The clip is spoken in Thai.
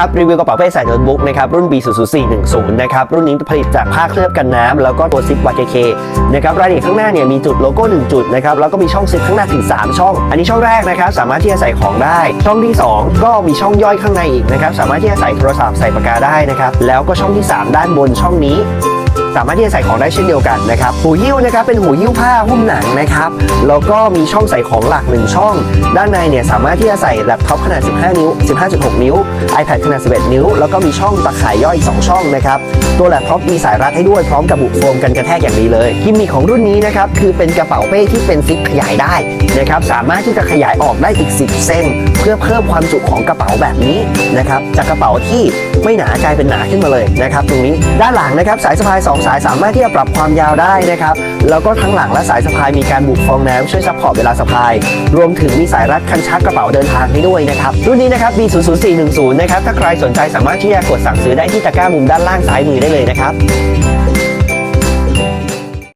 ครับรีวิวกระเป๋าเป้ใส่โน้ตบุ๊กนะครับรุ่น B00410 นะครับรุ่นนี้ผลิตจากผ้าเคลือบกันน้ำแล้วก็ตัวซิป YKK นะครับรายละเอียดข้างหน้าเนี่ยมีจุดโลโก้ 1 จุดนะครับแล้วก็มีช่องซิปข้างหน้าถึง 3 ช่อง อันนี้ช่องแรกนะครับสามารถที่จะใส่ของได้ ช่องที่ 2 ก็มีช่องย่อยข้างในอีกนะครับสามารถที่จะใส่โทรศัพท์ใส่ปากกาได้นะครับแล้วก็ช่องที่ 3 ด้านบนช่องนี้ สามารถที่จะใส่ของได้เช่นเดียวกันนะครับหูหิ้วนะครับเป็นหูหิ้วผ้าหุ้มหนังนะครับแล้วก็มีช่องใส่ของหลัก 1 ช่อง ด้านในเนี่ยสามารถที่จะใส่แล็ปท็อปขนาด 15 นิ้ว 15.6 นิ้ว iPad ขนาด 11 นิ้ว แล้วก็มีช่องตะข่ายย่อยอีก 2 ช่องนะครับตัวแล็ปท็อปมีสายรัดให้ด้วยพร้อมกับบุโฟมกันกระแทกอย่างดีเลยกิมมิคของรุ่นนี้นะครับคือเป็นกระเป๋าเป้ที่เป็นซิปขยายได้นะครับสามารถที่จะขยายออกได้อีก 10เซนเพื่อเพิ่มความจุของกระเป๋าแบบนี้นะครับจากกระเป๋าที่ไม่หนากลายเป็นหนาขึ้นมาเลยนะครับตรงนี้ด้านหลังนะครับสายสะพายสสายสามารถที่จะปรับความยาวได้นะครับ แล้วก็ทั้งหลังและสายสะพายมีการบุกฟองน้ำช่วยซัพพอร์ตเวลาสะพาย รวมถึงมีสายรัดคันชักกระเป๋าเดินทางให้ด้วยนะครับ รุ่นนี้นะครับ B00410 นะครับ ถ้าใครสนใจสามารถที่จะกดสั่งซื้อได้ที่ตะกร้ามุมด้านล่างซ้ายมือได้เลยนะครับ